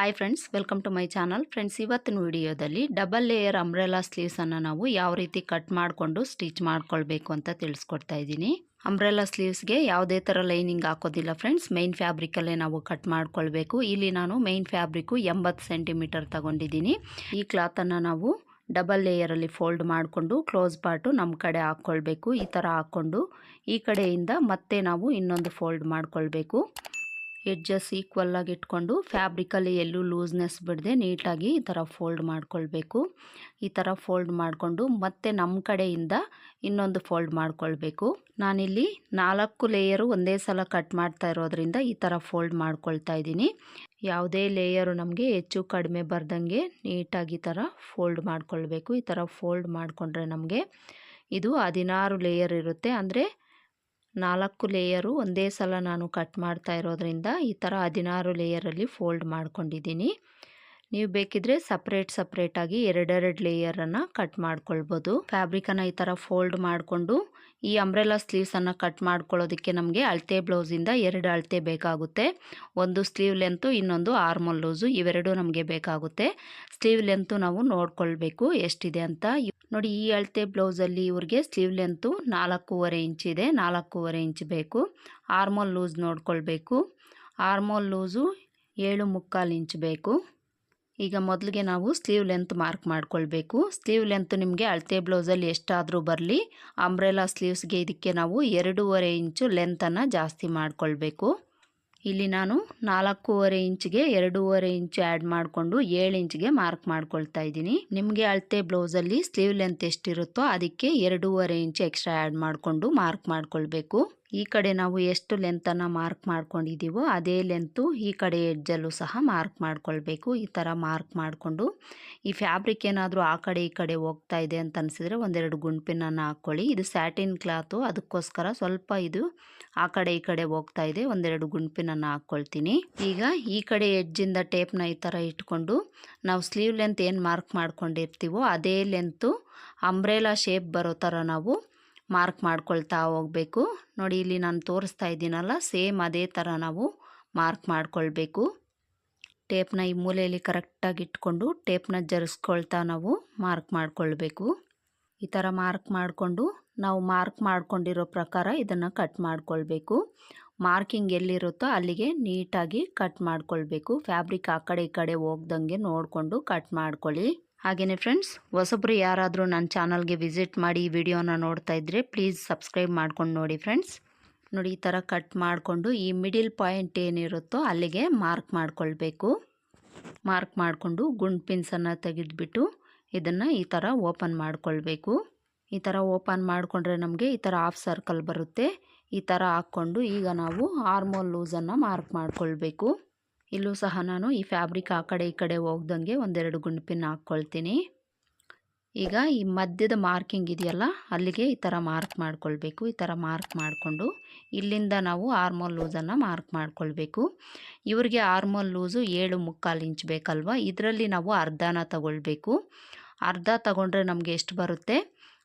Hi friends welcome to my channel friends ಇವತ್ತಿನ ವಿಡಿಯೋದಲ್ಲಿ double layer umbrella ಸ್ಲೀವ್ಸನ್ನು ನಾವು ಯಾವ ರೀತಿ ಕಟ್ ಮಾಡಿಕೊಂಡು ಸ್ಟಿಚ್ ಮಾಡ್ಕೊಳ್ಬೇಕು ಅಂತ ತಿಳಿಸ್ಕೊಡ್ತಾ ಇದ್ದೀನಿ. ಅಂಬ್ರೆಲಾ ಸ್ಲೀವ್ಸ್ಗೆ ಯಾವುದೇ ಥರ ಲೈನಿಂಗ್ ಹಾಕೋದಿಲ್ಲ ಫ್ರೆಂಡ್ಸ್ ಮೈನ್ ಫ್ಯಾಬ್ರಿಕಲ್ಲೇ ನಾವು ಕಟ್ ಮಾಡ್ಕೊಳ್ಬೇಕು. ಇಲ್ಲಿ ನಾನು ಮೈನ್ ಫ್ಯಾಬ್ರಿಕ್ಕು ಎಂಬತ್ತು ಸೆಂಟಿಮೀಟರ್ ತಗೊಂಡಿದ್ದೀನಿ. ಈ ಕ್ಲಾತನ್ನು ನಾವು ಡಬಲ್ ಲೇಯರಲ್ಲಿ ಫೋಲ್ಡ್ ಮಾಡಿಕೊಂಡು ಕ್ಲೋಸ್ ಪಾರ್ಟು ನಮ್ಮ ಕಡೆ ಹಾಕ್ಕೊಳ್ಬೇಕು ಈ ಥರ ಹಾಕ್ಕೊಂಡು ಈ ಕಡೆಯಿಂದ ಮತ್ತೆ ನಾವು ಇನ್ನೊಂದು ಫೋಲ್ಡ್ ಮಾಡ್ಕೊಳ್ಬೇಕು. ಎಡ್ಜಸ್ ಈಕ್ವಲ್ ಆಗಿ ಇಟ್ಕೊಂಡು ಫ್ಯಾಬ್ರಿಕಲ್ಲಿ ಎಲ್ಲೂ ಲೂಸ್ನೆಸ್ ಬಿಡದೆ ನೀಟಾಗಿ ಈ ಥರ ಫೋಲ್ಡ್ ಮಾಡ್ಕೊಳ್ಬೇಕು. ಈ ಥರ ಫೋಲ್ಡ್ ಮಾಡಿಕೊಂಡು ಮತ್ತೆ ನಮ್ಮ ಕಡೆಯಿಂದ ಇನ್ನೊಂದು ಫೋಲ್ಡ್ ಮಾಡ್ಕೊಳ್ಬೇಕು. ನಾನಿಲ್ಲಿ ನಾಲ್ಕು ಲೇಯರು ಒಂದೇ ಸಲ ಕಟ್ ಮಾಡ್ತಾ ಇರೋದ್ರಿಂದ ಈ ಥರ ಫೋಲ್ಡ್ ಮಾಡ್ಕೊಳ್ತಾ ಇದ್ದೀನಿ. ಯಾವುದೇ ಲೇಯರು ನಮಗೆ ಹೆಚ್ಚು ಕಡಿಮೆ ಬರ್ದಂಗೆ ನೀಟಾಗಿ ಈ ಥರ ಫೋಲ್ಡ್ ಮಾಡ್ಕೊಳ್ಬೇಕು. ಈ ಥರ ಫೋಲ್ಡ್ ಮಾಡಿಕೊಂಡ್ರೆ ನಮಗೆ ಇದು ಹದಿನಾರು ಲೇಯರ್ ಇರುತ್ತೆ. ಅಂದರೆ ನಾಲ್ಕು ಲೇಯರು ಒಂದೇ ಸಲ ನಾನು ಕಟ್ ಮಾಡ್ತಾ ಇರೋದ್ರಿಂದ ಈ ಥರ ಹದಿನಾರು ಲೇಯರಲ್ಲಿ ಫೋಲ್ಡ್ ಮಾಡ್ಕೊಂಡಿದ್ದೀನಿ. ನೀವು ಬೇಕಿದ್ರೆ ಸಪ್ರೇಟ್ ಸಪ್ರೇಟಾಗಿ ಎರಡೆರಡು ಲೇಯರನ್ನು ಕಟ್ ಮಾಡ್ಕೊಳ್ಬೋದು. ಫ್ಯಾಬ್ರಿಕನ್ನು ಈ ಥರ ಫೋಲ್ಡ್ ಮಾಡಿಕೊಂಡು ಈ ಅಂಬ್ರೆಲಾ ಸ್ಲೀವ್ಸನ್ನು ಕಟ್ ಮಾಡ್ಕೊಳ್ಳೋದಕ್ಕೆ ನಮಗೆ ಅಳತೆ ಬ್ಲೌಸಿಂದ ಎರಡು ಅಳತೆ ಬೇಕಾಗುತ್ತೆ. ಒಂದು ಸ್ಲೀವ್ ಲೆಂತು ಇನ್ನೊಂದು ಆರ್ಮಲ್ ಲೂಸು ಇವೆರಡು ನಮಗೆ ಬೇಕಾಗುತ್ತೆ. ಸ್ಲೀವ್ ಲೆಂತು ನಾವು ನೋಡ್ಕೊಳ್ಬೇಕು ಎಷ್ಟಿದೆ ಅಂತ. ನೋಡಿ, ಈ ಅಳತೆ ಬ್ಲೌಸಲ್ಲಿ ಇವ್ರಿಗೆ ಸ್ಲೀವ್ ಲೆಂತು ನಾಲ್ಕೂವರೆ ಇಂಚ್ ಇದೆ, ನಾಲ್ಕೂವರೆ ಇಂಚ್ ಬೇಕು. ಆರ್ಮೋಲ್ ಲೂಸ್ ನೋಡ್ಕೊಳ್ಬೇಕು. ಆರ್ಮೋಲ್ ಲೂಸು ಏಳು ಮುಕ್ಕಾಲು ಇಂಚ್ ಬೇಕು. ಈಗ ಮೊದಲಿಗೆ ನಾವು ಸ್ಲೀವ್ ಲೆಂತ್ ಮಾರ್ಕ್ ಮಾಡ್ಕೊಳ್ಬೇಕು. ಸ್ಲೀವ್ ಲೆಂತ್ ನಿಮಗೆ ಅಳತೆ ಬ್ಲೌಸಲ್ಲಿ ಎಷ್ಟಾದರೂ ಬರಲಿ ಅಂಬ್ರೆಲಾ ಸ್ಲೀವ್ಸ್ಗೆ ಇದಕ್ಕೆ ನಾವು ಎರಡೂವರೆ ಇಂಚು ಲೆಂತನ್ನು ಜಾಸ್ತಿ ಮಾಡಿಕೊಳ್ಬೇಕು. ಇಲ್ಲಿ ನಾನು ನಾಲ್ಕೂವರೆ ಇಂಚ್ಗೆ ಎರಡೂವರೆ ಇಂಚು ಆ್ಯಡ್ ಮಾಡಿಕೊಂಡು ಏಳು ಇಂಚ್ಗೆ ಮಾರ್ಕ್ ಮಾಡ್ಕೊಳ್ತಾ ಇದ್ದೀನಿ. ನಿಮಗೆ ಅಳತೆ ಬ್ಲೌಸಲ್ಲಿ ಸ್ಲೀವ್ ಲೆಂತ್ ಎಷ್ಟಿರುತ್ತೋ ಅದಕ್ಕೆ ಎರಡೂವರೆ ಇಂಚು ಎಕ್ಸ್ಟ್ರಾ ಆ್ಯಡ್ ಮಾಡಿಕೊಂಡು ಮಾರ್ಕ್ ಮಾಡ್ಕೊಳ್ಬೇಕು. ಈ ಕಡೆ ನಾವು ಎಷ್ಟು ಲೆಂತನ್ನು ಮಾರ್ಕ್ ಮಾಡ್ಕೊಂಡಿದ್ದೀವೋ ಅದೇ ಲೆಂತು ಈ ಕಡೆ ಎಡ್ಜಲ್ಲೂ ಸಹ ಮಾರ್ಕ್ ಮಾಡ್ಕೊಳ್ಬೇಕು. ಈ ಥರ ಮಾರ್ಕ್ ಮಾಡಿಕೊಂಡು ಈ ಫ್ಯಾಬ್ರಿಕ್ ಏನಾದರೂ ಆ ಕಡೆ ಈ ಕಡೆ ಹೋಗ್ತಾ ಇದೆ ಅಂತ ಅನಿಸಿದ್ರೆ ಒಂದೆರಡು ಗುಂಪಿನನ್ನು ಹಾಕ್ಕೊಳ್ಳಿ. ಇದು ಸ್ಯಾಟಿನ್ ಕ್ಲಾತು ಅದಕ್ಕೋಸ್ಕರ ಸ್ವಲ್ಪ ಇದು ಆ ಕಡೆ ಈ ಕಡೆ ಹೋಗ್ತಾ ಇದೆ. ಒಂದೆರಡು ಗುಂಪಿನನ್ನು ಹಾಕ್ಕೊಳ್ತೀನಿ. ಈಗ ಈ ಕಡೆ ಎಡ್ಜಿಂದ ಟೇಪ್ನ ಈ ಥರ ಇಟ್ಕೊಂಡು ನಾವು ಸ್ಲೀವ್ ಲೆಂತ್ ಏನು ಮಾರ್ಕ್ ಮಾಡ್ಕೊಂಡಿರ್ತೀವೋ ಅದೇ ಲೆಂತು ಅಂಬ್ರೇಲಾ ಶೇಪ್ ಬರೋ ಥರ ನಾವು ಮಾರ್ಕ್ ಮಾಡ್ಕೊಳ್ತಾ ಹೋಗಬೇಕು. ನೋಡಿ, ಇಲ್ಲಿ ನಾನು ತೋರಿಸ್ತಾ ಇದ್ದೀನಲ್ಲ, ಸೇಮ್ ಅದೇ ಥರ ನಾವು ಮಾರ್ಕ್ ಮಾಡ್ಕೊಳ್ಬೇಕು. ಟೇಪ್ನ ಈ ಮೂಲೆಯಲ್ಲಿ ಕರೆಕ್ಟಾಗಿ ಇಟ್ಕೊಂಡು ಟೇಪ್ನ ಜರಿಸ್ಕೊಳ್ತಾ ನಾವು ಮಾರ್ಕ್ ಮಾಡ್ಕೊಳ್ಬೇಕು. ಈ ಥರ ಮಾರ್ಕ್ ಮಾಡಿಕೊಂಡು ನಾವು ಮಾರ್ಕ್ ಮಾಡ್ಕೊಂಡಿರೋ ಪ್ರಕಾರ ಇದನ್ನು ಕಟ್ ಮಾಡಿಕೊಳ್ಬೇಕು. ಮಾರ್ಕಿಂಗ್ ಎಲ್ಲಿರುತ್ತೋ ಅಲ್ಲಿಗೆ ನೀಟಾಗಿ ಕಟ್ ಮಾಡಿಕೊಳ್ಬೇಕು. ಫ್ಯಾಬ್ರಿಕ್ ಆ ಕಡೆ ಈ ಕಡೆ ಹೋಗ್ದಂಗೆ ನೋಡಿಕೊಂಡು ಕಟ್ ಮಾಡ್ಕೊಳ್ಳಿ. ಹಾಗೆಯೇ ಫ್ರೆಂಡ್ಸ್ ಹೊಸಬ್ರು ಯಾರಾದರೂ ನನ್ನ ಚಾನಲ್ಗೆ ವಿಸಿಟ್ ಮಾಡಿ ಈ ವಿಡಿಯೋನ ನೋಡ್ತಾ ಇದ್ದರೆ ಪ್ಲೀಸ್ ಸಬ್ಸ್ಕ್ರೈಬ್ ಮಾಡ್ಕೊಂಡು ನೋಡಿ ಫ್ರೆಂಡ್ಸ್ ನೋಡಿ, ಈ ಥರ ಕಟ್ ಮಾಡಿಕೊಂಡು ಈ ಮಿಡಿಲ್ ಪಾಯಿಂಟ್ ಏನಿರುತ್ತೋ ಅಲ್ಲಿಗೆ ಮಾರ್ಕ್ ಮಾಡ್ಕೊಳ್ಬೇಕು. ಮಾರ್ಕ್ ಮಾಡಿಕೊಂಡು ಗುಂಡ್ ಪಿನ್ಸನ್ನು ತೆಗೆದುಬಿಟ್ಟು ಇದನ್ನು ಈ ಥರ ಓಪನ್ ಮಾಡಿಕೊಳ್ಬೇಕು. ಈ ಥರ ಓಪನ್ ಮಾಡಿಕೊಂಡ್ರೆ ನಮಗೆ ಈ ಥರ ಹಾಫ್ ಸರ್ಕಲ್ ಬರುತ್ತೆ. ಈ ಥರ ಹಾಕ್ಕೊಂಡು ಈಗ ನಾವು ಆರ್ಮೋಲ್ ಲೂಸನ್ನು ಮಾರ್ಕ್ ಮಾಡ್ಕೊಳ್ಬೇಕು. ಇಲ್ಲೂ ಸಹ ನಾನು ಈ ಫ್ಯಾಬ್ರಿಕ್ ಆ ಕಡೆ ಈ ಕಡೆ ಹೋಗ್ದಂಗೆ ಒಂದೆರಡು ಗುಂಡಿಪಿನ ಹಾಕ್ಕೊಳ್ತೀನಿ. ಈಗ ಈ ಮಧ್ಯದ ಮಾರ್ಕಿಂಗ್ ಇದೆಯಲ್ಲ, ಅಲ್ಲಿಗೆ ಈ ಥರ ಮಾರ್ಕ್ ಮಾಡ್ಕೊಳ್ಬೇಕು. ಈ ಥರ ಮಾರ್ಕ್ ಮಾಡಿಕೊಂಡು ಇಲ್ಲಿಂದ ನಾವು ಆರ್ಮೋಲ್ ಲೂಸನ್ನು ಮಾರ್ಕ್ ಮಾಡ್ಕೊಳ್ಬೇಕು. ಇವ್ರಿಗೆ ಆರ್ಮೋಲ್ ಲೂಸು ಏಳು ಮುಕ್ಕಾಲು ಇಂಚ್ ಬೇಕಲ್ವ? ಇದರಲ್ಲಿ ನಾವು ಅರ್ಧನ ತಗೊಳ್ಬೇಕು. ಅರ್ಧ ತಗೊಂಡ್ರೆ ನಮಗೆ ಎಷ್ಟು ಬರುತ್ತೆ?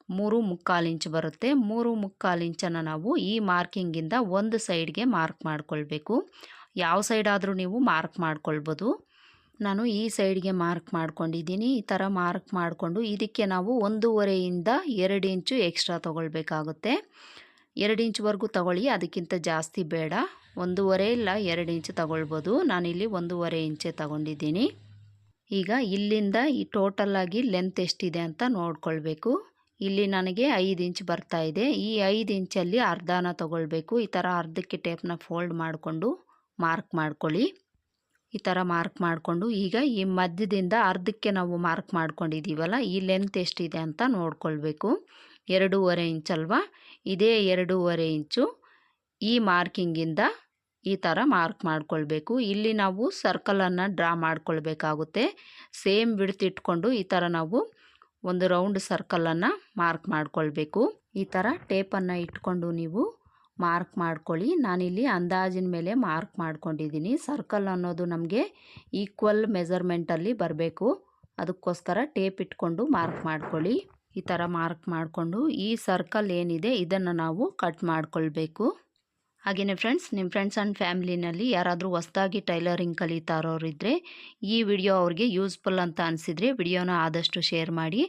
ಮೂರು ಮುಕ್ಕಾಲು ಇಂಚ್ ಬರುತ್ತೆ. ಮೂರು ಮುಕ್ಕಾಲು ಇಂಚನ್ನು ನಾವು ಈ ಮಾರ್ಕಿಂಗಿಂದ ಒಂದು ಸೈಡ್ಗೆ ಮಾರ್ಕ್ ಮಾಡ್ಕೊಳ್ಬೇಕು. ಯಾವ ಸೈಡ್ ಆದರೂ ನೀವು ಮಾರ್ಕ್ ಮಾಡ್ಕೊಳ್ಬೋದು. ನಾನು ಈ ಸೈಡ್ಗೆ ಮಾರ್ಕ್ ಮಾಡ್ಕೊಂಡಿದ್ದೀನಿ, ಈ ಥರ ಮಾರ್ಕ್ ಮಾಡಿಕೊಂಡು ಇದಕ್ಕೆ ನಾವು ಒಂದೂವರೆಯಿಂದ ಎರಡು ಇಂಚು ಎಕ್ಸ್ಟ್ರಾ ತೊಗೊಳ್ಬೇಕಾಗುತ್ತೆ. ಎರಡು ಇಂಚ್ವರೆಗೂ ತಗೊಳ್ಳಿ, ಅದಕ್ಕಿಂತ ಜಾಸ್ತಿ ಬೇಡ. ಒಂದೂವರೆ ಇಲ್ಲ, ಎರಡು ಇಂಚು ತಗೊಳ್ಬೋದು. ನಾನಿಲ್ಲಿ ಒಂದೂವರೆ ಇಂಚೆ ತಗೊಂಡಿದ್ದೀನಿ. ಈಗ ಇಲ್ಲಿಂದ ಈ ಟೋಟಲಾಗಿ ಲೆಂತ್ ಎಷ್ಟಿದೆ ಅಂತ ನೋಡ್ಕೊಳ್ಬೇಕು. ಇಲ್ಲಿ ನನಗೆ ಐದು ಇಂಚ್ ಬರ್ತಾ ಇದೆ. ಈ ಐದು ಇಂಚಲ್ಲಿ ಅರ್ಧನ ತೊಗೊಳ್ಬೇಕು. ಈ ಥರ ಅರ್ಧಕ್ಕೆ ಟೇಪ್ನ ಫೋಲ್ಡ್ ಮಾಡಿಕೊಂಡು ಮಾರ್ಕ್ ಮಾಡ್ಕೊಳ್ಳಿ. ಈ ಥರ ಮಾರ್ಕ್ ಮಾಡಿಕೊಂಡು ಈಗ ಈ ಮಧ್ಯದಿಂದ ಅರ್ಧಕ್ಕೆ ನಾವು ಮಾರ್ಕ್ ಮಾಡ್ಕೊಂಡಿದ್ದೀವಲ್ಲ ಈ ಲೆಂತ್ ಎಷ್ಟಿದೆ ಅಂತ ನೋಡ್ಕೊಳ್ಬೇಕು. ಎರಡೂವರೆ ಇಂಚಲ್ವಾ ಇದೇ ಎರಡೂವರೆ ಇಂಚು ಈ ಮಾರ್ಕಿಂಗಿಂದ ಈ ಥರ ಮಾರ್ಕ್ ಮಾಡ್ಕೊಳ್ಬೇಕು. ಇಲ್ಲಿ ನಾವು ಸರ್ಕಲನ್ನು ಡ್ರಾ ಮಾಡ್ಕೊಳ್ಬೇಕಾಗುತ್ತೆ. ಸೇಮ್ ಬಿಡ್ತಿಟ್ಕೊಂಡು ಈ ಥರ ನಾವು ಒಂದು ರೌಂಡ್ ಸರ್ಕಲನ್ನು ಮಾರ್ಕ್ ಮಾಡ್ಕೊಳ್ಬೇಕು. ಈ ಥರ ಟೇಪನ್ನು ಇಟ್ಕೊಂಡು ನೀವು ಮಾರ್ಕ್ ಮಾಡ್ಕೊಳ್ಳಿ. ನಾನಿಲ್ಲಿ ಅಂದಾಜಿನ ಮೇಲೆ ಮಾರ್ಕ್ ಮಾಡ್ಕೊಂಡಿದ್ದೀನಿ. ಸರ್ಕಲ್ ಅನ್ನೋದು ನಮಗೆ ಈಕ್ವಲ್ ಮೆಜರ್ಮೆಂಟಲ್ಲಿ ಬರಬೇಕು. ಅದಕ್ಕೋಸ್ಕರ ಟೇಪ್ ಇಟ್ಕೊಂಡು ಮಾರ್ಕ್ ಮಾಡ್ಕೊಳ್ಳಿ. ಈ ಥರ ಮಾರ್ಕ್ ಮಾಡಿಕೊಂಡು ಈ ಸರ್ಕಲ್ ಏನಿದೆ ಇದನ್ನು ನಾವು ಕಟ್ ಮಾಡ್ಕೊಳ್ಬೇಕು. ಹಾಗೆಯೇ ಫ್ರೆಂಡ್ಸ್, ನಿಮ್ಮ ಫ್ರೆಂಡ್ಸ್ ಆ್ಯಂಡ್ ಫ್ಯಾಮಿಲಿನಲ್ಲಿ ಯಾರಾದರೂ ಹೊಸ್ದಾಗಿ ಟೈಲರಿಂಗ್ ಕಲಿತಾ ಇರೋರಿದ್ದರೆ ಈ ವಿಡಿಯೋ ಅವ್ರಿಗೆ ಯೂಸ್ಫುಲ್ ಅಂತ ಅನಿಸಿದರೆ ವಿಡಿಯೋನ ಆದಷ್ಟು ಶೇರ್ ಮಾಡಿ.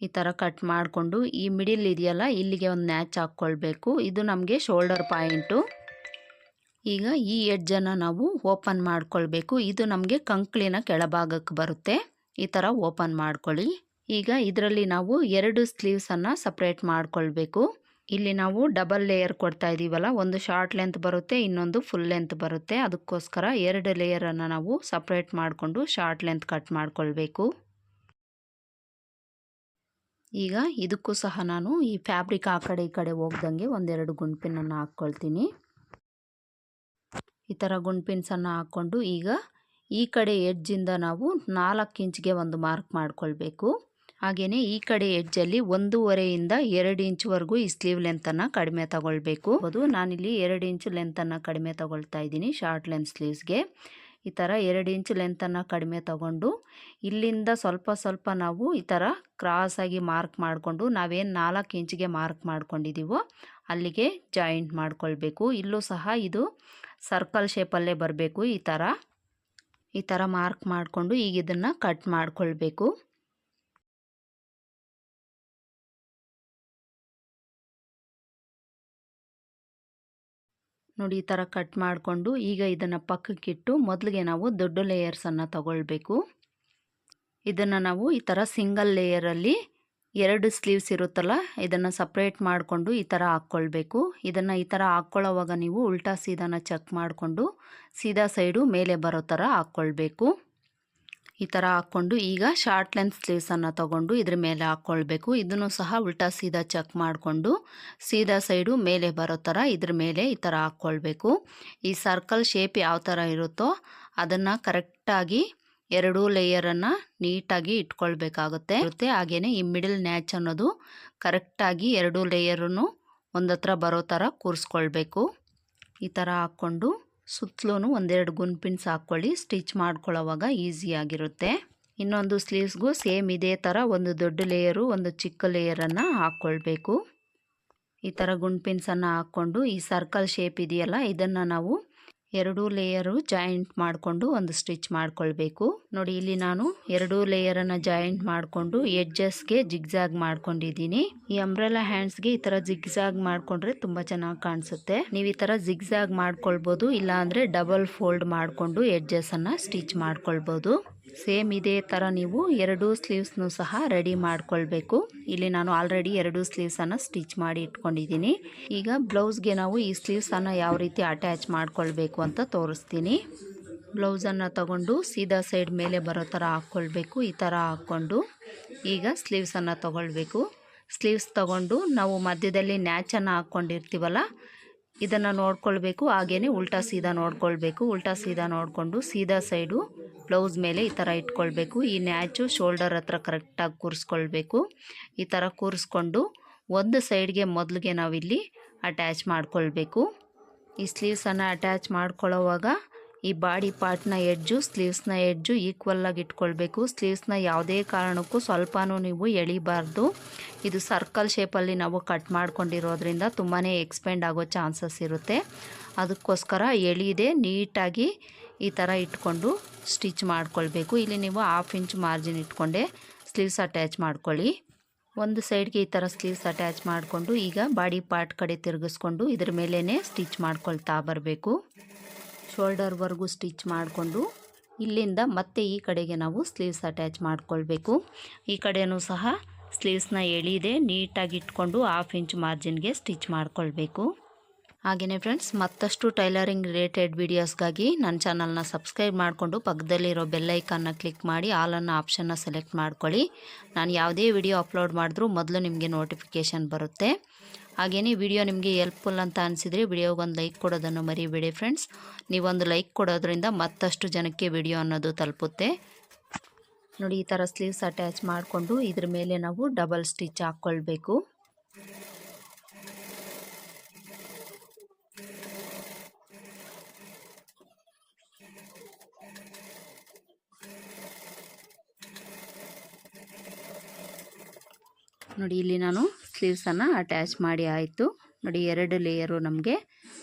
ಈ ಥರ ಕಟ್ ಮಾಡಿಕೊಂಡು ಈ ಮಿಡಿಲ್ ಇದೆಯಲ್ಲ, ಇಲ್ಲಿಗೆ ಒಂದು ನ್ಯಾಚ್ ಹಾಕ್ಕೊಳ್ಬೇಕು. ಇದು ನಮಗೆ ಶೋಲ್ಡರ್ ಪಾಯಿಂಟು ಈಗ ಈ ಎಡ್ಜನ್ನು ನಾವು ಓಪನ್ ಮಾಡ್ಕೊಳ್ಬೇಕು. ಇದು ನಮಗೆ ಕಂಕ್ಳಿನ ಕೆಳಭಾಗಕ್ಕೆ ಬರುತ್ತೆ. ಈ ಥರ ಓಪನ್ ಮಾಡ್ಕೊಳ್ಳಿ. ಈಗ ಇದರಲ್ಲಿ ನಾವು ಎರಡು ಸ್ಲೀವ್ಸನ್ನು ಸಪ್ರೇಟ್ ಮಾಡಿಕೊಳ್ಬೇಕು. ಇಲ್ಲಿ ನಾವು ಡಬಲ್ ಲೇಯರ್ ಕೊಡ್ತಾ ಇದ್ದೀವಲ್ಲ ಒಂದು ಶಾರ್ಟ್ ಲೆಂತ್ ಬರುತ್ತೆ, ಇನ್ನೊಂದು ಫುಲ್ ಲೆಂತ್ ಬರುತ್ತೆ. ಅದಕ್ಕೋಸ್ಕರ ಎರಡು ಲೇಯರನ್ನು ನಾವು ಸಪ್ರೇಟ್ ಮಾಡಿಕೊಂಡು ಶಾರ್ಟ್ ಲೆಂತ್ ಕಟ್ ಮಾಡ್ಕೊಳ್ಬೇಕು. ಈಗ ಇದಕ್ಕೂ ಸಹ ನಾನು ಈ ಫ್ಯಾಬ್ರಿಕ್ ಆ ಕಡೆ ಈ ಕಡೆ ಹೋಗ್ದಂಗೆ ಒಂದೆರಡು ಗುಂಡ್ಪಿನನ್ನು ಹಾಕ್ಕೊಳ್ತೀನಿ. ಈ ಥರ ಗುಂಡ್ಪಿನ್ಸನ್ನು ಹಾಕ್ಕೊಂಡು ಈಗ ಈ ಕಡೆ ಎಡ್ಜಿಂದ ನಾವು ನಾಲ್ಕು ಇಂಚ್ಗೆ ಒಂದು ಮಾರ್ಕ್ ಮಾಡಿಕೊಳ್ಬೇಕು. ಹಾಗೆಯೇ ಈ ಕಡೆ ಎಡ್ಜಲ್ಲಿ ಒಂದೂವರೆಯಿಂದ ಎರಡು ಇಂಚ್ವರೆಗೂ ಈ ಸ್ಲೀವ್ ಲೆಂತನ್ನು ಕಡಿಮೆ ತಗೊಳ್ಬೇಕು. ಅದು ನಾನಿಲ್ಲಿ ಎರಡು ಇಂಚು ಲೆಂತನ್ನು ಕಡಿಮೆ ತಗೊಳ್ತಾ ಇದ್ದೀನಿ ಶಾರ್ಟ್ ಲೆಂತ್ ಸ್ಲೀವ್ಸ್ಗೆ. ಈ ಥರ ಎರಡು ಇಂಚ್ ಲೆಂತನ್ನು ಕಡಿಮೆ ತಗೊಂಡು, ಇಲ್ಲಿಂದ ಸ್ವಲ್ಪ ಸ್ವಲ್ಪ ನಾವು ಈ ಥರ ಕ್ರಾಸಾಗಿ ಮಾರ್ಕ್ ಮಾಡಿಕೊಂಡು, ನಾವೇನು ನಾಲ್ಕು ಇಂಚಿಗೆ ಮಾರ್ಕ್ ಮಾಡ್ಕೊಂಡಿದ್ದೀವೋ ಅಲ್ಲಿಗೆ ಜಾಯಿಂಟ್ ಮಾಡ್ಕೊಳ್ಬೇಕು. ಇಲ್ಲೂ ಸಹ ಇದು ಸರ್ಕಲ್ ಶೇಪಲ್ಲೇ ಬರಬೇಕು ಈ ಥರ. ಈ ಥರ ಮಾರ್ಕ್ ಮಾಡಿಕೊಂಡು ಈಗ ಇದನ್ನು ಕಟ್ ಮಾಡ್ಕೊಳ್ಬೇಕು. ನೋಡಿ ಈ ಥರ ಕಟ್ ಮಾಡಿಕೊಂಡು ಈಗ ಇದನ್ನು ಪಕ್ಕಕ್ಕಿಟ್ಟು ಮೊದಲಿಗೆ ನಾವು ದೊಡ್ಡ ಲೇಯರ್ಸನ್ನು ತಗೊಳ್ಬೇಕು. ಇದನ್ನು ನಾವು ಈ ಥರ ಸಿಂಗಲ್ ಲೇಯರಲ್ಲಿ ಎರಡು ಸ್ಲೀವ್ಸ್ ಇರುತ್ತಲ್ಲ, ಇದನ್ನು ಸಪ್ರೇಟ್ ಮಾಡಿಕೊಂಡು ಈ ಥರ ಹಾಕ್ಕೊಳ್ಬೇಕು. ಇದನ್ನು ಈ ಥರ ಹಾಕ್ಕೊಳ್ಳೋವಾಗ ನೀವು ಉಲ್ಟಾ ಸೀದಾನ ಚೆಕ್ ಮಾಡಿಕೊಂಡು ಸೀದಾ ಸೈಡು ಮೇಲೆ ಬರೋ ಥರ ಹಾಕ್ಕೊಳ್ಬೇಕು. ಈ ಥರ ಹಾಕ್ಕೊಂಡು ಈಗ ಶಾರ್ಟ್ ಲೆಂತ್ ಸ್ಲೀವ್ಸನ್ನು ತೊಗೊಂಡು ಇದ್ರ ಮೇಲೆ ಹಾಕ್ಕೊಳ್ಬೇಕು ಇದನ್ನು ಸಹ ಉಲ್ಟಾ ಸೀದಾ ಚೆಕ್ ಮಾಡಿಕೊಂಡು ಸೀದಾ ಸೈಡು ಮೇಲೆ ಬರೋ ಥರ ಇದ್ರ ಮೇಲೆ ಈ ಥರ ಹಾಕ್ಕೊಳ್ಬೇಕು ಈ ಸರ್ಕಲ್ ಶೇಪ್ ಯಾವ ಥರ ಇರುತ್ತೋ ಅದನ್ನು ಕರೆಕ್ಟಾಗಿ ಎರಡೂ ಲೇಯರನ್ನು ನೀಟಾಗಿ ಇಟ್ಕೊಳ್ಬೇಕಾಗುತ್ತೆ. ಮತ್ತು ಹಾಗೆಯೇ ಈ ಮಿಡಲ್ ನ್ಯಾಚ್ ಅನ್ನೋದು ಕರೆಕ್ಟಾಗಿ ಎರಡೂ ಲೇಯರನ್ನು ಒಂದತ್ರ ಬರೋ ಥರ ಕೂರಿಸ್ಕೊಳ್ಬೇಕು. ಈ ಥರ ಹಾಕ್ಕೊಂಡು ಸುತ್ತಲೂ ಒಂದೆರಡು ಗುನ್ಪಿನ್ಸ್ ಹಾಕ್ಕೊಳ್ಳಿ. ಸ್ಟಿಚ್ ಮಾಡ್ಕೊಳ್ಳೋವಾಗ ಈಸಿಯಾಗಿರುತ್ತೆ ಇನ್ನೊಂದು ಸ್ಲೀವ್ಸ್ಗೂ ಸೇಮ್ ಇದೇ ಥರ ಒಂದು ದೊಡ್ಡ ಲೇಯರು, ಒಂದು ಚಿಕ್ಕ ಲೇಯರನ್ನು ಹಾಕ್ಕೊಳ್ಬೇಕು. ಈ ಥರ ಗುಂಡ್ಪಿನ್ಸನ್ನು ಹಾಕ್ಕೊಂಡು ಈ ಸರ್ಕಲ್ ಶೇಪ್ ಇದೆಯಲ್ಲ, ಇದನ್ನು ನಾವು ಎರಡೂ ಲೇಯರು ಜಾಯಿಂಟ್ ಮಾಡಿಕೊಂಡು ಒಂದು ಸ್ಟಿಚ್ ಮಾಡಿಕೊಳ್ಬೇಕು. ನೋಡಿ, ಇಲ್ಲಿ ನಾನು ಎರಡೂ ಲೇಯರನ್ನು ಜಾಯಿಂಟ್ ಮಾಡಿಕೊಂಡು ಎಡ್ಜಸ್ಗೆ ಜಿಗ್ಜಾಗ್ ಮಾಡ್ಕೊಂಡಿದ್ದೀನಿ. ಈ ಅಂಬ್ರೆಲಾ ಹ್ಯಾಂಡ್ಸ್ಗೆ ಈ ಥರ ಜಿಗ್ಜಾಗ್ ಮಾಡಿಕೊಂಡ್ರೆ ತುಂಬ ಚೆನ್ನಾಗಿ ಕಾಣಿಸುತ್ತೆ. ನೀವು ಈ ಥರ ಜಿಗ್ಜಾಗ್ ಮಾಡ್ಕೊಳ್ಬೋದು, ಇಲ್ಲಾಂದರೆ ಡಬಲ್ ಫೋಲ್ಡ್ ಮಾಡಿಕೊಂಡು ಎಡ್ಜಸ್ಸನ್ನು ಸ್ಟಿಚ್ ಮಾಡ್ಕೊಳ್ಬೋದು. ಸೇಮ್ ಇದೇ ಥರ ನೀವು ಎರಡು ಸ್ಲೀವ್ಸ್ನು ಸಹ ರೆಡಿ ಮಾಡ್ಕೊಳ್ಬೇಕು. ಇಲ್ಲಿ ನಾನು ಆಲ್ರೆಡಿ ಎರಡು ಸ್ಲೀವ್ಸನ್ನು ಸ್ಟಿಚ್ ಮಾಡಿ ಇಟ್ಕೊಂಡಿದ್ದೀನಿ. ಈಗ ಬ್ಲೌಸ್ಗೆ ನಾವು ಈ ಸ್ಲೀವ್ಸನ್ನು ಯಾವ ರೀತಿ ಅಟ್ಯಾಚ್ ಮಾಡ್ಕೊಳ್ಬೇಕು ಅಂತ ತೋರಿಸ್ತೀನಿ. ಬ್ಲೌಸನ್ನು ತಗೊಂಡು ಸೀದಾ ಸೈಡ್ ಮೇಲೆ ಬರೋ ಥರ ಹಾಕ್ಕೊಳ್ಬೇಕು, ಈ ಥರ ಹಾಕ್ಕೊಂಡು. ಈಗ ಸ್ಲೀವ್ಸನ್ನು ತಗೊಳ್ಬೇಕು. ಸ್ಲೀವ್ಸ್ ತಗೊಂಡು ನಾವು ಮಧ್ಯದಲ್ಲಿ ನ್ಯಾಚನ್ನು ಹಾಕ್ಕೊಂಡಿರ್ತೀವಲ್ಲ, ಇದನ್ನು ನೋಡ್ಕೊಳ್ಬೇಕು. ಹಾಗೆಯೇ ಉಲ್ಟಾ ಸೀದಾ ನೋಡ್ಕೊಳ್ಬೇಕು. ಉಲ್ಟಾ ಸೀದಾ ನೋಡಿಕೊಂಡು ಸೀದಾ ಸೈಡು ಬ್ಲೌಸ್ ಮೇಲೆ ಈ ಥರ ಇಟ್ಕೊಳ್ಬೇಕು. ಈ ನ್ಯಾಚು ಶೋಲ್ಡರ್ ಹತ್ರ ಕರೆಕ್ಟಾಗಿ ಕೂರಿಸ್ಕೊಳ್ಬೇಕು. ಈ ಥರ ಕೂರಿಸ್ಕೊಂಡು ಒಂದು ಸೈಡ್ಗೆ ಮೊದಲಿಗೆ ನಾವಿಲ್ಲಿ ಅಟ್ಯಾಚ್ ಮಾಡ್ಕೊಳ್ಬೇಕು. ಈ ಸ್ಲೀವ್ಸನ್ನು ಅಟ್ಯಾಚ್ ಮಾಡ್ಕೊಳ್ಳೋವಾಗ ಈ ಬಾಡಿ ಪಾರ್ಟ್ನ ಎಡ್ಜು, ಸ್ಲೀವ್ಸ್ನ ಎಡ್ಜು ಈಕ್ವಲ್ಲಾಗಿ ಇಟ್ಕೊಳ್ಬೇಕು. ಸ್ಲೀವ್ಸ್ನ ಯಾವುದೇ ಕಾರಣಕ್ಕೂ ಸ್ವಲ್ಪನೂ ನೀವು ಎಳಿಬಾರ್ದು. ಇದು ಸರ್ಕಲ್ ಶೇಪಲ್ಲಿ ನಾವು ಕಟ್ ಮಾಡ್ಕೊಂಡಿರೋದ್ರಿಂದ ತುಂಬಾ ಎಕ್ಸ್ಪೆಂಡ್ ಆಗೋ ಚಾನ್ಸಸ್ ಇರುತ್ತೆ. ಅದಕ್ಕೋಸ್ಕರ ಎಳಿದೆ ನೀಟಾಗಿ ಈ ಥರ ಇಟ್ಕೊಂಡು ಸ್ಟಿಚ್ ಮಾಡ್ಕೊಳ್ಬೇಕು. ಇಲ್ಲಿ ನೀವು ಹಾಫ್ ಇಂಚ್ ಮಾರ್ಜಿನ್ ಇಟ್ಕೊಂಡೆ ಸ್ಲೀವ್ಸ್ ಅಟ್ಯಾಚ್ ಮಾಡ್ಕೊಳ್ಳಿ. ಒಂದು ಸೈಡ್ಗೆ ಈ ಥರ ಸ್ಲೀವ್ಸ್ ಅಟ್ಯಾಚ್ ಮಾಡಿಕೊಂಡು ಈಗ ಬಾಡಿ ಪಾರ್ಟ್ ಕಡೆ ತಿರುಗಿಸ್ಕೊಂಡು ಇದ್ರ ಮೇಲೇ ಸ್ಟಿಚ್ ಮಾಡ್ಕೊಳ್ತಾ ಬರಬೇಕು. ಶೋಲ್ಡರ್ವರೆಗೂ ಸ್ಟಿಚ್ ಮಾಡಿಕೊಂಡು ಇಲ್ಲಿಂದ ಮತ್ತೆ ಈ ಕಡೆಗೆ ನಾವು ಸ್ಲೀವ್ಸ್ ಅಟ್ಯಾಚ್ ಮಾಡ್ಕೊಳ್ಬೇಕು. ಈ ಕಡೆಯೂ ಸಹ ಸ್ಲೀವ್ಸ್ನ ಎಳಿದೆ ನೀಟಾಗಿ ಇಟ್ಕೊಂಡು ಹಾಫ್ ಇಂಚ್ ಮಾರ್ಜಿನ್ಗೆ ಸ್ಟಿಚ್ ಮಾಡ್ಕೊಳ್ಬೇಕು. ಹಾಗೆಯೇ ಫ್ರೆಂಡ್ಸ್ ಮತ್ತಷ್ಟು ಟೈಲರಿಂಗ್ ರಿಲೇಟೆಡ್ ವೀಡಿಯೋಸ್ಗಾಗಿ ನನ್ನ ಚಾನಲ್ನ ಸಬ್ಸ್ಕ್ರೈಬ್ ಮಾಡಿಕೊಂಡು ಪಕ್ಕದಲ್ಲಿರೋ ಬೆಲ್ಲೈಕನ್ನ ಕ್ಲಿಕ್ ಮಾಡಿ ಆಲನ್ನು ಆಪ್ಷನ್ನ ಸೆಲೆಕ್ಟ್ ಮಾಡ್ಕೊಳ್ಳಿ. ನಾನು ಯಾವುದೇ ವಿಡಿಯೋ ಅಪ್ಲೋಡ್ ಮಾಡಿದ್ರೂ ಮೊದಲು ನಿಮಗೆ ನೋಟಿಫಿಕೇಷನ್ ಬರುತ್ತೆ. ಹಾಗೆಯೇ ವಿಡಿಯೋ ನಿಮಗೆ ಹೆಲ್ಪ್ಫುಲ್ ಅಂತ ಅನಿಸಿದರೆ ವಿಡಿಯೋಗೊಂದು ಲೈಕ್ ಕೊಡೋದನ್ನು ಮರಿಬೇಡಿ ಫ್ರೆಂಡ್ಸ್ ನೀವೊಂದು ಲೈಕ್ ಕೊಡೋದ್ರಿಂದ ಮತ್ತಷ್ಟು ಜನಕ್ಕೆ ವಿಡಿಯೋ ಅನ್ನೋದು ತಲುಪುತ್ತೆ. ನೋಡಿ, ಈ ಥರ ಸ್ಲೀವ್ಸ್ ಅಟ್ಯಾಚ್ ಮಾಡಿಕೊಂಡು ಇದ್ರ ಮೇಲೆ ನಾವು ಡಬಲ್ ಸ್ಟಿಚ್ ಹಾಕ್ಕೊಳ್ಬೇಕು. ನೋಡಿ, ಇಲ್ಲಿ ನಾನು ಸ್ಲೀವ್ಸನ್ನು ಅಟ್ಯಾಚ್ ಮಾಡಿ ಆಯಿತು. ನೋಡಿ, ಎರಡು ಲೇಯರು ನಮಗೆ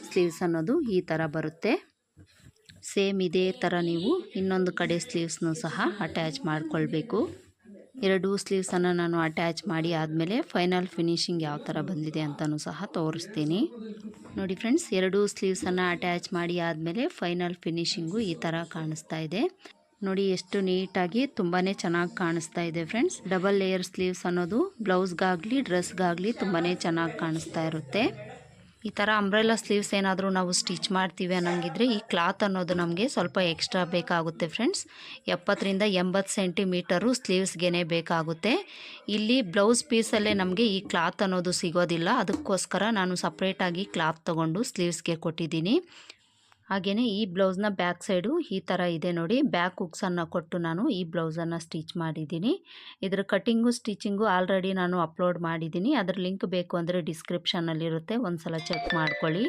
ಸ್ಲೀವ್ಸ್ ಅನ್ನೋದು ಈ ಥರ ಬರುತ್ತೆ. ಸೇಮ್ ಇದೇ ಥರ ನೀವು ಇನ್ನೊಂದು ಕಡೆ ಸ್ಲೀವ್ಸ್ನೂ ಸಹ ಅಟ್ಯಾಚ್ ಮಾಡಿಕೊಳ್ಬೇಕು. ಎರಡೂ ಸ್ಲೀವ್ಸನ್ನು ನಾನು ಅಟ್ಯಾಚ್ ಮಾಡಿ ಆದಮೇಲೆ ಫೈನಲ್ ಫಿನಿಶಿಂಗ್ ಯಾವ ಥರ ಬಂದಿದೆ ಅಂತಲೂ ಸಹ ತೋರಿಸ್ತೀನಿ. ನೋಡಿ ಫ್ರೆಂಡ್ಸ್ ಎರಡೂ ಸ್ಲೀವ್ಸನ್ನು ಅಟ್ಯಾಚ್ ಮಾಡಿ ಆದಮೇಲೆ ಫೈನಲ್ ಫಿನಿಶಿಂಗು ಈ ಥರ ಕಾಣಿಸ್ತಾ ಇದೆ. ನೋಡಿ ಎಷ್ಟು ನೀಟಾಗಿ ತುಂಬಾನೇ ಚೆನ್ನಾಗಿ ಕಾಣಿಸ್ತಾ ಇದೆ ಫ್ರೆಂಡ್ಸ್ ಡಬಲ್ ಲೇಯರ್ ಸ್ಲೀವ್ಸ್ ಅನ್ನೋದು ಬ್ಲೌಸ್ಗಾಗಲಿ, ಡ್ರೆಸ್ಗಾಗಲಿ ತುಂಬಾನೇ ಚೆನ್ನಾಗಿ ಕಾಣಿಸ್ತಾ ಇರುತ್ತೆ. ಈ ಥರ ಅಂಬ್ರೆಲಾ ಸ್ಲೀವ್ಸ್ ಏನಾದರೂ ನಾವು ಸ್ಟಿಚ್ ಮಾಡ್ತೀವಿ ಅನ್ನಂಗಿದ್ರೆ ಈ ಕ್ಲಾತ್ ಅನ್ನೋದು ನಮಗೆ ಸ್ವಲ್ಪ ಎಕ್ಸ್ಟ್ರಾ ಬೇಕಾಗುತ್ತೆ ಫ್ರೆಂಡ್ಸ್ ಎಪ್ಪತ್ತರಿಂದ ಎಂಬತ್ತು ಸೆಂಟಿಮೀಟರು ಸ್ಲೀವ್ಸ್ಗೆ ಬೇಕಾಗುತ್ತೆ. ಇಲ್ಲಿ ಬ್ಲೌಸ್ ಪೀಸಲ್ಲೇ ನಮಗೆ ಈ ಕ್ಲಾತ್ ಅನ್ನೋದು ಸಿಗೋದಿಲ್ಲ. ಅದಕ್ಕೋಸ್ಕರ ನಾನು ಸಪ್ರೇಟಾಗಿ ಕ್ಲಾತ್ ತೊಗೊಂಡು ಸ್ಲೀವ್ಸ್ಗೆ ಕೊಟ್ಟಿದ್ದೀನಿ. ಹಾಗೆಯೇ ಈ ಬ್ಲೌಸ್ನ ಬ್ಯಾಕ್ ಸೈಡು ಈ ಥರ ಇದೆ ನೋಡಿ. ಬ್ಯಾಕ್ ಹುಕ್ಸನ್ನು ಕೊಟ್ಟು ನಾನು ಈ ಬ್ಲೌಸನ್ನು ಸ್ಟಿಚ್ ಮಾಡಿದ್ದೀನಿ. ಇದರ ಕಟ್ಟಿಂಗು ಸ್ಟಿಚಿಂಗು ಆಲ್ರೆಡಿ ನಾನು ಅಪ್ಲೋಡ್ ಮಾಡಿದ್ದೀನಿ. ಅದರ ಲಿಂಕ್ ಬೇಕು ಅಂದರೆ ಡಿಸ್ಕ್ರಿಪ್ಷನಲ್ಲಿರುತ್ತೆ ಒಂದು ಸಲ ಚೆಕ್ ಮಾಡ್ಕೊಳ್ಳಿ.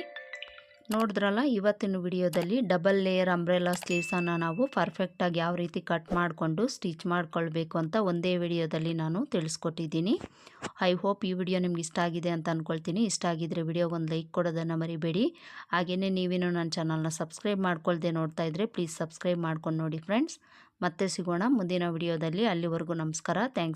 ನೋಡಿದ್ರಲ್ಲ, ಇವತ್ತಿನ ವಿಡಿಯೋದಲ್ಲಿ ಡಬಲ್ ಲೇಯರ್ ಅಂಬ್ರೆಲಾ ಸ್ಲೀವ್ಸನ್ನು ನಾವು ಪರ್ಫೆಕ್ಟಾಗಿ ಯಾವ ರೀತಿ ಕಟ್ ಮಾಡಿಕೊಂಡು ಸ್ಟಿಚ್ ಮಾಡ್ಕೊಳ್ಬೇಕು ಅಂತ ಒಂದೇ ವಿಡಿಯೋದಲ್ಲಿ ನಾನು ತಿಳಿಸ್ಕೊಟ್ಟಿದ್ದೀನಿ. ಐ ಹೋಪ್ ಈ ವಿಡಿಯೋ ನಿಮ್ಗೆ ಇಷ್ಟ ಆಗಿದೆ ಅಂತ ಅಂದ್ಕೊಳ್ತೀನಿ ಇಷ್ಟ ಆಗಿದ್ದರೆ ವಿಡಿಯೋಗೊಂದು ಲೈಕ್ ಕೊಡೋದನ್ನು ಮರಿಬೇಡಿ. ಹಾಗೆಯೇ ನೀವೇನು ನನ್ನ ಚಾನಲ್ನ ಸಬ್ಸ್ಕ್ರೈಬ್ ಮಾಡ್ಕೊಳ್ದೆ ನೋಡ್ತಾ ಇದ್ದರೆ ಪ್ಲೀಸ್ ಸಬ್ಸ್ಕ್ರೈಬ್ ಮಾಡ್ಕೊಂಡು ನೋಡಿ ಫ್ರೆಂಡ್ಸ್. ಮತ್ತೆ ಸಿಗೋಣ ಮುಂದಿನ ವಿಡಿಯೋದಲ್ಲಿ. ಅಲ್ಲಿವರೆಗೂ ನಮಸ್ಕಾರ. ಥ್ಯಾಂಕ್ಸ್.